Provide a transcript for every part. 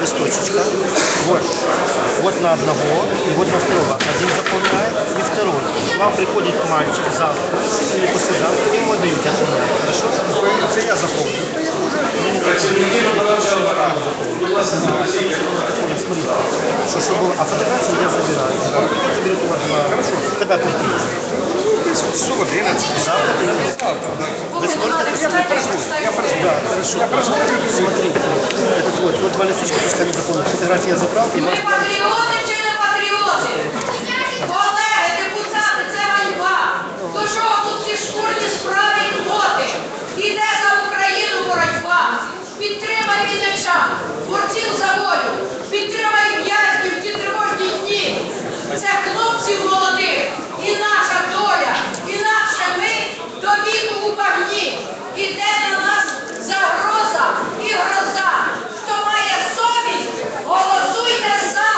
листочечка. Вот. Вот на одного и вот на второго. Один заполняет и второй. К вам приходит мальчик завтра или послезавтра, ему отдают заполнять. Хорошо? Це я заполню. Смотрите, что, было. А фотографию я забираю. А вас два. Хорошо. Когда прийти? Часов 11. Завтра. Вы сможете посмотреть? Я Да, хорошо. Смотрите, этот вот, вот два листочка, пускай не патріоти чи не патріоти? Колеги, депутати, це ганьба. До чого тут ці шкурні справи і? Іде за Україну боротьба. Підтримай війничан, борців за. Підтримай в'язнів ті тривожні дні. Це хлопців молодих і наша доля. Інакше ми до віку у багні. Іде на нас загроза і гроза. Хто має совість, голосуйте за.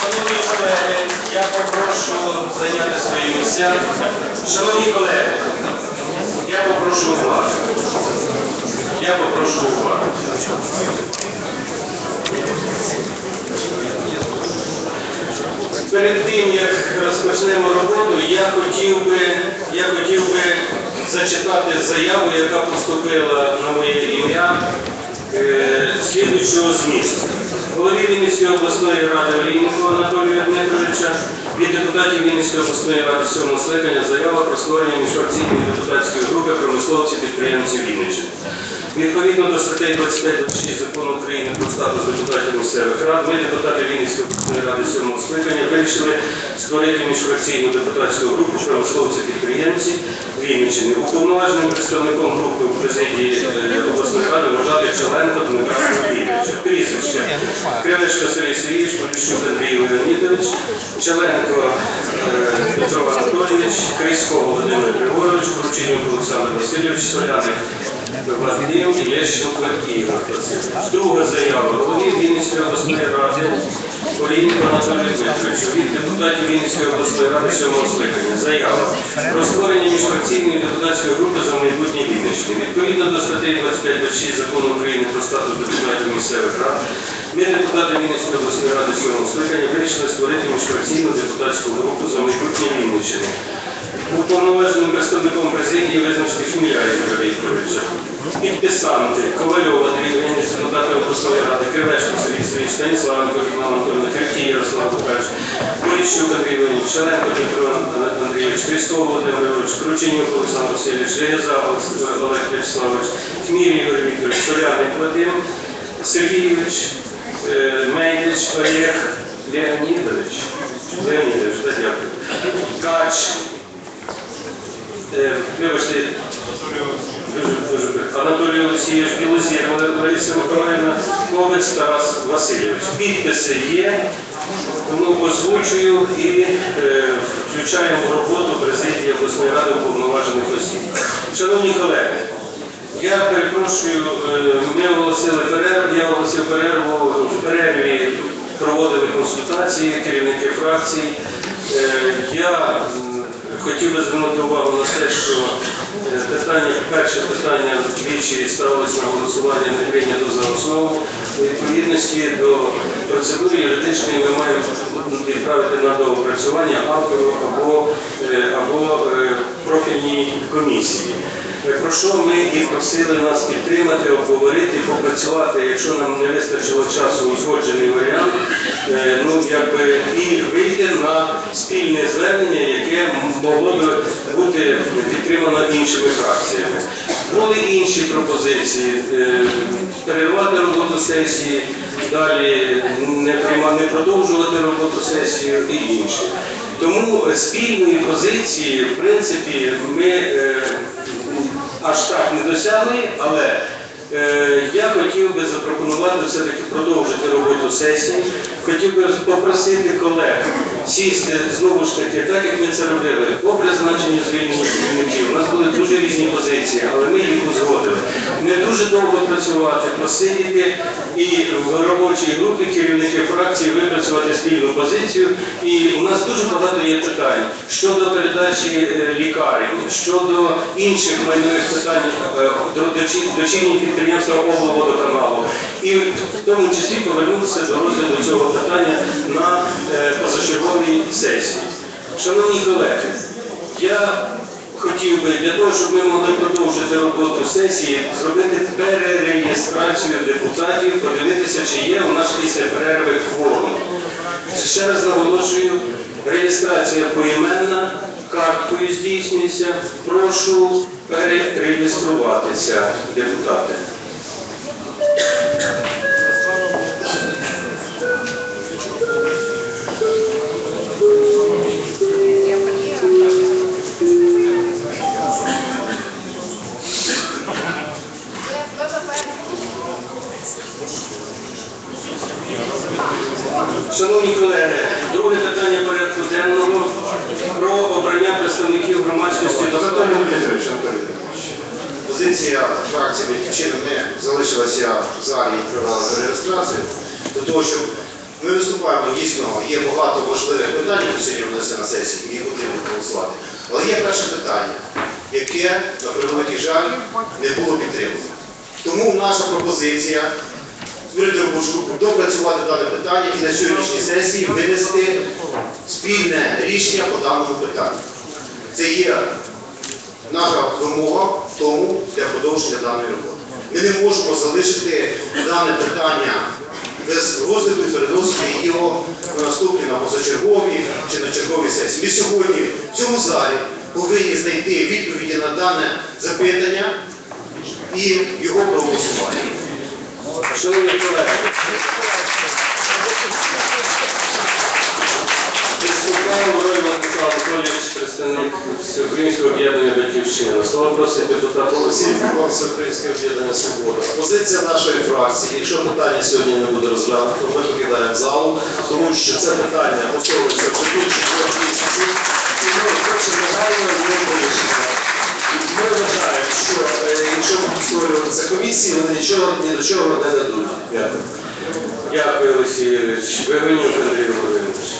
Шановні колеги, я попрошу зайняти свої місця. Шановні колеги, я попрошу уваги. Я попрошу уваги. Перед тим, як розпочнемо роботу, я хотів би, я хотів би зачитати заяву, яка поступила на моє ім'я е, слідуючого змісту. Голові Вінницької обласної ради Олійнику Анатолія Дмитровича від депутатів Вінницької обласної ради сьомого скликання заява про створення міжфракційної депутатської групи промисловців підприємців Вінниччини. Відповідно до статей 25-26 закону України про статус депутатів місцевих рад, ми, депутати Вінницької ради сьомого скликання, вирішили створити міжфракційну депутатську групу промисловців підприємців Вінниччини. Уповноваженим представником групи у президії е, обласної ради вважати Челенко Дмитра Сергійовича. Прізвище Кривичко Сергій Сергійович, Поліщук Андрій Леонідович, Челенко е, Петро Анатолійович, Крисько Володимир Григорович, Крученюк Олександр Васильович, Соляник Єщенко Ігор Васильович. Друга заява. Голові Вінницької обласної ради Олійник Анатолій Дмитровичу від депутатів Вінницької обласної ради сьомого скликання. Заява про створення міжфракційної депутатської групи за майбутнє Вінниччини. Відповідно до статей 25-26 закону України про статус депутатів місцевих рад, ми, депутати Вінницької обласної ради сьомого скликання, вирішили створити міжфракційну депутатську групу за майбутнє Вінниччини. Уповноваженим представником президії визначити Хміля Ігоря Вікторовича. Підписанти Ковальова Андрій Євгенійович, депутати обласної ради, Кривешко Сергій Сергій, Станіславенко Іван Анатольович, Крихтій Ярослав Лукаш, Поліщук Андрій Леонідович, Шаленко Дмитро Андрійович, Христов Володимир Ігорович, Крученюк Олександр Васильович, Железа Олег Вячеславович, Хміль Ігор Вікторович, Соляник Вадим Сергійович, е, Мейдич Олег Леонідович, Леонідович, да, дякую. Кач, Вибачте, дуже, дуже. Анатолій Олексійович Білозір, Лариса Миколаївна, Ковець Тарас Васильович. Підписи є, тому озвучую і е, включаємо в роботу президії обласної ради уповноважених осіб. Шановні колеги, я перепрошую, е, ми оголосили перерву, я оголосив перерву, в перерві проводили консультації, керівники фракцій. Е, Я хотів би звернути увагу на те, що е, питання, перше питання двічі ставилось на голосування не прийнято за основу. У відповідності до процедури юридичної ми маємо відправити на доопрацювання автору або, е, або е, профільній комісії. Е, Про що ми і просили нас підтримати, обговорити, попрацювати, якщо нам не вистачило часу узгоджений варіант, е, ну якби і вийти на спільне звернення, яке могло би бути підтримано іншими фракціями. Були інші пропозиції перервати роботу сесії, далі не приймати, не продовжувати роботу сесії і інше. Тому е, спільної позиції, в принципі, ми е, аж так не досягли, але е, я хотів би запропонувати все-таки продовжити роботу сесії. Хотів би попросити колег сісти знову ж таки, так як ми це робили, по призначенню звільнення керівників. У нас були дуже різні позиції, але ми їх узгодили. Не дуже довго працювати, посидіти і в робочій групі керівники фракції випрацювати спільну позицію. І у нас дуже багато є питань щодо передачі е, лікарень, щодо інших майнових питань е, до підприємства облводоканалу. І в тому числі повернутися до розгляду цього питання на е, позачерговій сесії. Шановні колеги, я хотів би для того, щоб ми могли продовжити роботу сесії, зробити перереєстрацію депутатів, подивитися, чи є у нас після перерви кворум. Ще раз наголошую, реєстрація поіменна, карткою здійснюється. Прошу перереєструватися, депутати. На сесії, які потрібно голосувати. Але є перше питання, яке, на превеликий жаль, не було підтримано. Тому наша пропозиція створити робочу групу, допрацювати дане питання і на сьогоднішній сесії винести спільне рішення по даному питанню. Це є наша вимога тому для продовження даної роботи. Ми не можемо залишити дане питання без розгляду і переносити його на наступні на позачергові чи на чергові сесії. Ми сьогодні в цьому залі повинні знайти відповіді на дане запитання і його проголосування. Шановні колеги, Всеукраїнського об'єднання «Батьківщина». Слово просить депутат Олексій. Олексій Українське об'єднання Свобода. Позиція нашої фракції, якщо питання сьогодні не буде розглянуто, ми покидаємо залу, тому що це питання готується вже більше двох місяців, і ми хочемо негайно його вирішити. Ми вважаємо, що е, якщо створюватися комісії, вони нічого ні до чого не дадуть. Дякую. Дякую, Олексій Юрійович. Вигонюк Андрій Володимирович.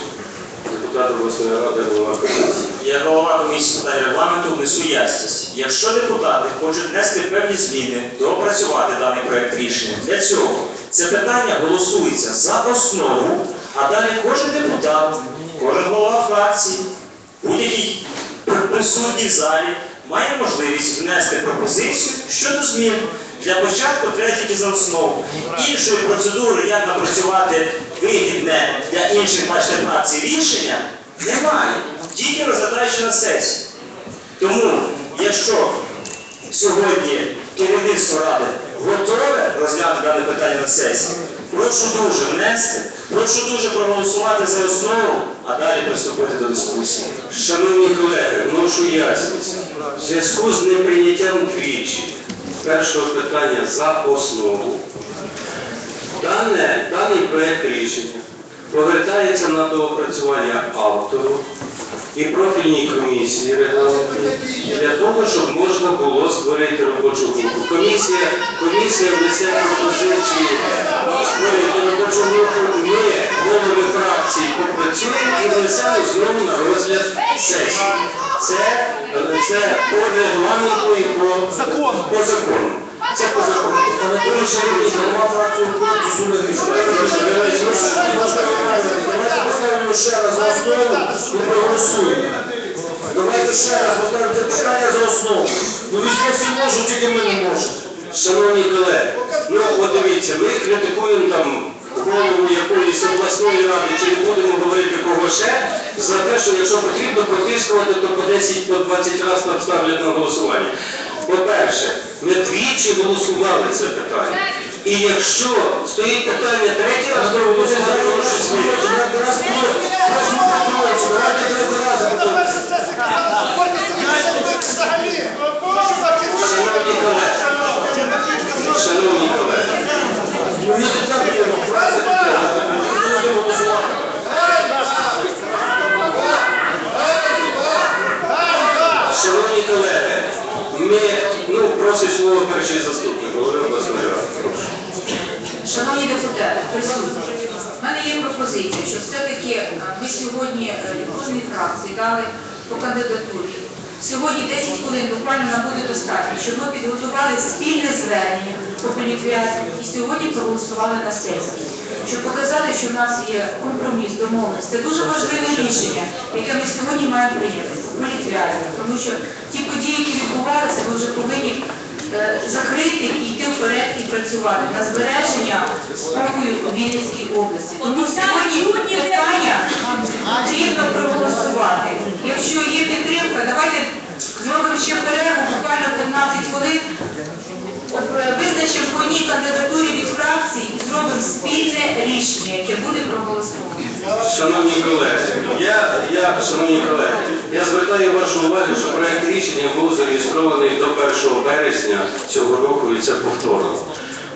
Депутат обласної ради, голова комісії. Я голова комісії з питань регламенту внесу ясність. Якщо депутати хочуть внести певні зміни, доопрацювати даний проект рішення, для цього це питання голосується за основу, а далі кожен депутат, кожен голова фракції, будь-який присутній в залі має можливість внести пропозицію щодо змін. Для початку треба тільки за основу. Іншої процедури, як напрацювати вигідне для інших бачите фракцій рішення, немає. Тільки розглядаючи на сесії. Тому, якщо сьогодні керівництво ради розглянути дане питання на сесії, прошу дуже внести, прошу дуже проголосувати за основу, а далі приступити до дискусії. Шановні колеги, вношу ясність. В зв'язку з неприйняттям двічі першого питання за основу, дане, даний проект рішення повертається на доопрацювання автору і профільній комісії для того, щоб можна було створити робочу групу. Комісія, комісія внесе пропозиції створити робочу групу. Ми, голови фракції, попрацюємо і внесемо знову на розгляд сесії. Це, це по регламенту і по закону. Це. Анатолій Шарівний, голова фракції Давайте поставимо ще раз за основу і проголосуємо. Давайте ще раз поставимо питання за основу. Ну тільки ми не можемо. Шановні колеги, ну от дивіться, ми критикуємо там якоїсь обласної ради, чи будемо говорити кого за те, що якщо потрібно потискувати, то по 10-20 разів нам ставлять на голосування. По-перше, ми двічі голосували це питання. І якщо стоїть питання третій раз то. Шановні колеги, шановні колеги. Ми ну, просить слово перший заступник, Володимир Васильович. Прошу. Шановні депутати, присутні, в мене є пропозиція, що все-таки е, ми сьогодні кожній фракції дали по кандидатурі. Сьогодні 10 хвилин буквально нам буде достатньо, щоб ми підготували спільне звернення по і сьогодні проголосували на сесії. Щоб показати, що в нас є компроміс, домовленість. Це дуже важливе рішення, яке ми сьогодні маємо прийняти по. Тому що ті події, які відбувалися, ми вже повинні е, закрити і йти вперед і працювати на збереження спокою у Вінницькій області. Тому сьогодні питання потрібно проголосувати. Якщо є підтримка, давайте зробимо ще перерву, буквально 15 хвилин. Кандидатурі від фракцій і зробимо спільне рішення, яке буде проголосоване. Шановні колеги, я, я, шановні колеги, я звертаю вашу увагу, що проект рішення був зареєстрований до 1 березня цього року і це повторно.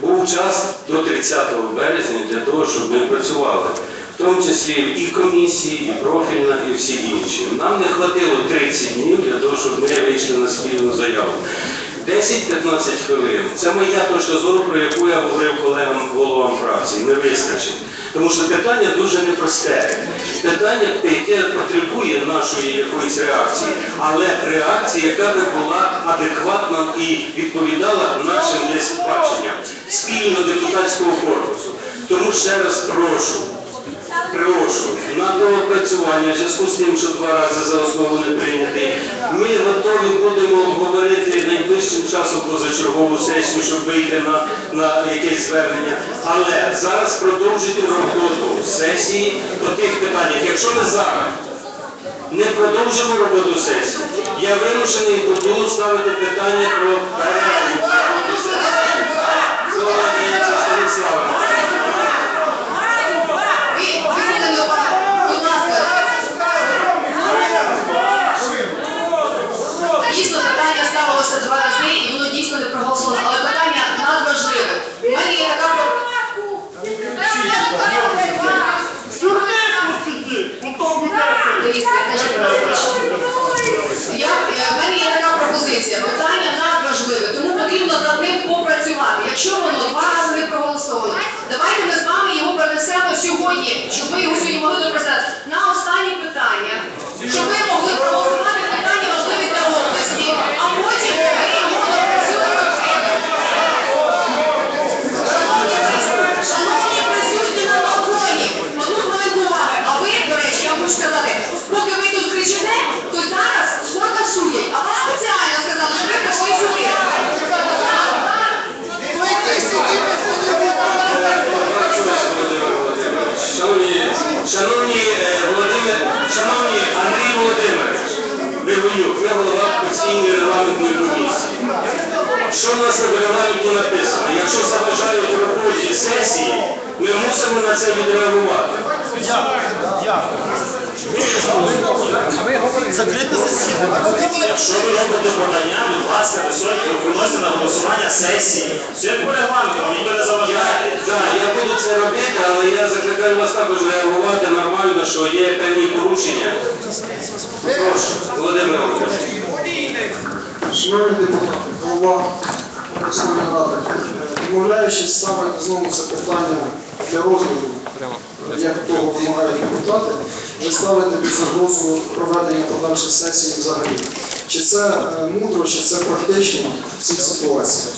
Був час до 30 березня для того, щоб ми працювали. В тому числі і комісії, і профільна, і всі інші. Нам не хватило 30 днів для того, щоб ми вийшли на спільну заяву. 10-15 хвилин. Це моя точка зору, про яку я говорив колегам головам фракції. Не вистачить. Тому що питання дуже непросте. Питання, яке потребує нашої якоїсь реакції, але реакція, яка би була адекватна і відповідала нашим десь баченням спільно депутатського корпусу. Тому ще раз прошу. Прошу на доопрацювання в зв'язку з тим, що два рази за основу не прийнятий. Ми готові будемо обговорити найближчим часом позачергову сесію, щоб вийти на, на якесь звернення. Але зараз продовжити роботу сесії по тих питаннях. Якщо ми зараз не продовжимо роботу сесії, я вимушений буду ставити питання про перерву. Слово надається Станіславу. Будь ласка. Дійсно, питання ставилося два рази, і воно дійсно не проголосовано. Але питання надважливе. У мене є така про- Дивіться, значить, я, е, в мене є така пропозиція. Питання надважливе, тому потрібно над ним попрацювати. Якщо воно два рази не проголосовано, давайте ми з вами його перенесемо сьогодні, щоб ми його сьогодні могли допрацювати на останнє питання, щоб ми могли проголосувати питання важливі для області, а потім ми його допрацюємо. Шановні присутні на балконі, одну хвилинку уваги. А ви, до речі, я хочу сказати, поки ви тут кричите, то зараз схода судять. А ви спеціально сказали, що ви прийшли сюди. Шановні, шановні е, Володимир, шановні Андрій Володимирович, Бегунюк, ви голова постійної регламентної комісії. Що в нас в регламенті написано? Якщо заважають роботі сесії, ми мусимо на це відреагувати. Якщо ви робите подання, будь ласка, високі, виносите на голосування сесії. Все по регламенту, вам ніхто не Я, заважає. я буду це робити, але я закликаю вас також реагувати нормально, що є певні порушення. Прошу, Володимир Володимирович. Шановні депутати, голова Верховної Ради, відмовляючись ставити знову це питання для розгляду, як того вимагають депутати, ви ставите під загрозу проведення подальших сесій взагалі. Чи це е, мудро, чи це практично в цій ситуації?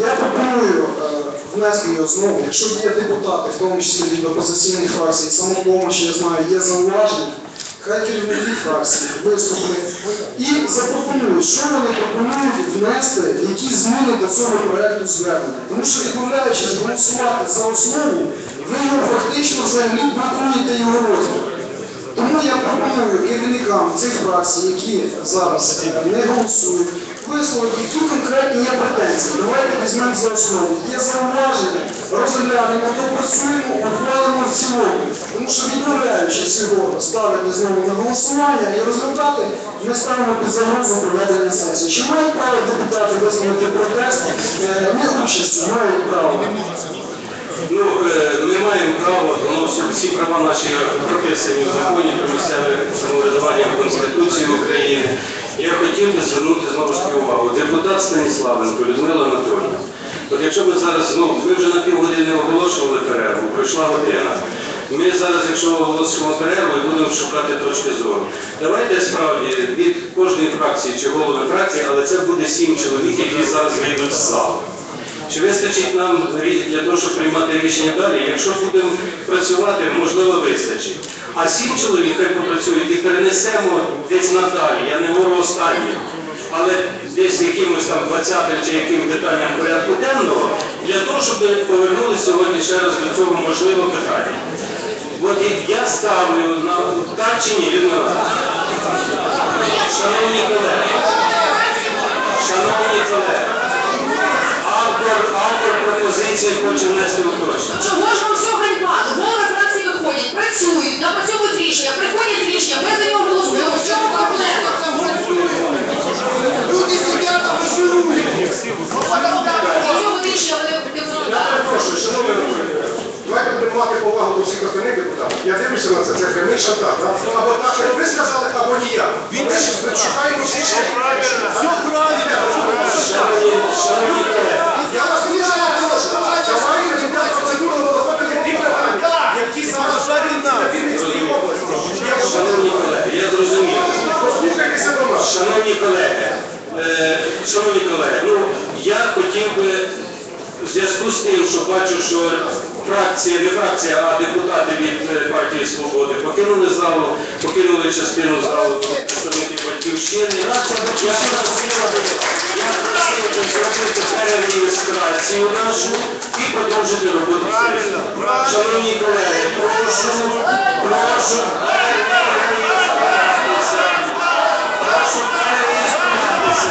Я пропоную е, внести його знову, якщо є депутати, в тому числі від опозиційних фракцій, самопомощі, я знаю, є зауваження, Хай керівники фракції виступили і запропонують, що вони пропонують внести, які зміни до цього проєкту звернення. Тому що відмовляючись голосувати за основу, ви його фактично взагалі блокуєте його розгляд. Тому я пропоную керівникам цих фракцій, які зараз не голосують, висловити, які конкретні є претензії. Давайте візьмемо за основу. Є зауваження, розглянемо, допрацюємо, ухвалимо в цілому. Тому що відмовляючись його ставити знову на голосування і розглядати, ми ставимо під загрозу проведення сесії. Чи мають право депутати висловити протест? Е, Не участю, мають право. Право, воно всі, права наші прописані в законі про місцеве самоврядування в Конституції України. Я хотів би звернути знову ж таки увагу. Депутат Станіславенко Людмила Анатольовна. От якщо ми зараз, ну ми вже на півгодини оголошували перерву, пройшла година. Ми зараз, якщо оголосимо перерву, будемо шукати точки зору. Давайте справді від кожної фракції чи голови фракції, але це буде сім чоловік, які зараз вийдуть з залу. Чи вистачить нам для того, щоб приймати рішення далі? Якщо будемо працювати, можливо, вистачить. А сім чоловік хай попрацюють і перенесемо десь надалі. Я не говорю останнім, але десь якимось там 20 чи яким питанням порядку денного, для того, щоб повернулися сьогодні ще раз до цього можливого питання. От я ставлю на так чи ні, Людмила? Шановні колеги, шановні колеги, пропозиції хоче внести уточнення. Чого ж вам все ганьба? Голови фракції виходять, працюють, напрацьовують рішення, приходять рішення, ми за нього голосуємо. В чому проблема? Люди сидять, а рішення не Я перепрошую, шановні друзі, давайте будемо мати повагу до всіх остальних депутатів. Я дивлюся на це, це прямий шантаж. да? Або так, як ви сказали, або ні я. Він шукаємо всі ще. Все правильно. Шановні, шановні колеги, Я вас не прошу. Шановні колеги, я зрозумів. Шановні колеги, е, шановні колеги, ну я хотів би в зв'язку з тим, що бачу, що фракція, не фракція, а депутати від е, партії Свободи покинули залу, покинули частину залу батьківщини. Я просив би я просив би зробити перереєстрацію нашу і продовжити роботу. сесії. Шановні колеги, прошу, прошу перереєструватися. Прошу перереєструватися.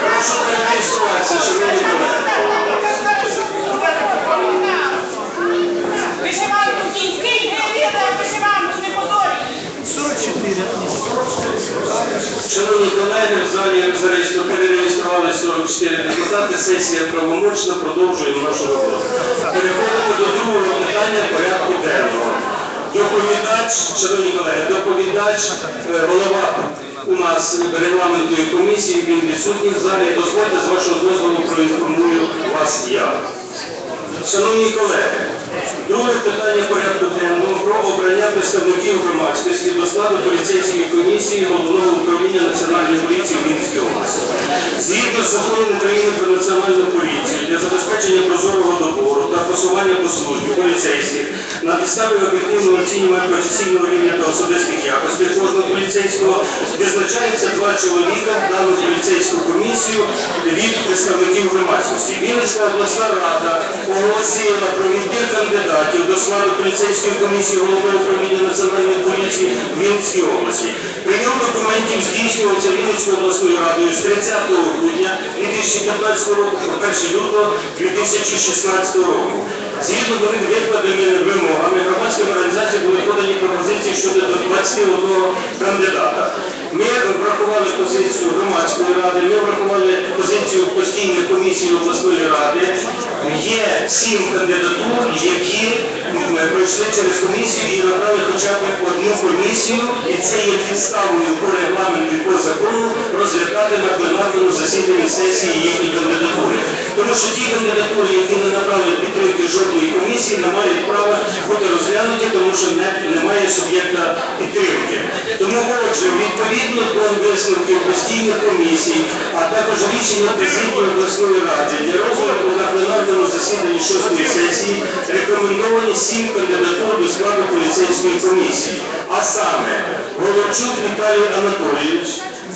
Прошу перереєструватися, шановні колеги. Шановні колеги, в залі зареєстру- 44 депутати. Сесія правомочна. Продовжуємо нашу роботу. Переходимо до другого питання порядку денного. Доповідач, шановні колеги, доповідач, е, голова у нас регламентної комісії, він відсутній в залі. Дозвольте з вашого дозволу проінформую вас я. Шановні колеги, друге питання порядку про обрання представників громадськості до складу поліцейської комісії головного управління Національної поліції в Вінницькій області. Згідно з законом України про національну поліцію для забезпечення прозорого добору та посування по службі поліцейських на підставі об'єктивного оцінювання професійного рівня та особистих якостей кожного поліцейського визначається два чоловіка дану поліцейську комісію від представників громадськості. Вінницька обласна рада оголосила про відбір кандидатів до складу поліцейської комісії головного управління національної поліції в Вінницькій області. Прийом документів здійснювався Вінницькою обласною радою з 30 грудня 2015 року по 1 лютого 2016 року. Згідно з них викладеними вимогами громадським організаціям були подані пропозиції щодо 21 кандидата. Ми врахували позицію громадської ради, ми врахували позицію постійної комісії обласної ради. Є сім кандидатур, які пройшли через комісію і набрали хоча б одну комісію, і це є підставою по регламенту і по закону розглядати на пленарному засіданні сесії їхні кандидатури. Тому що ті кандидатури, які не набрали підтримки жодної комісії, не мають права бути розглянуті, тому що немає суб'єкта підтримки. Тому, отже, відповідно до висновків постійних комісій, а також рішення президії обласної ради для розгляду на пленарному засіданні шостої сесії рекомендовані сім кандидатур до складу поліцейської комісії. А саме Головчук Віталій Анатолійович,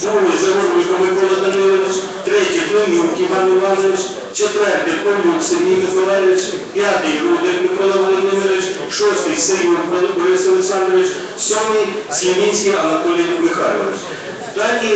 другий Загорулько Микола Данилович, третій Климюк Іван Іванович, четвертий Павлюк Сергій Миколаївич, п'ятий Рудик Микола Володимирович, шостий Сергій Борис Олександрович, сьомий Слівінський Анатолій Михайлович.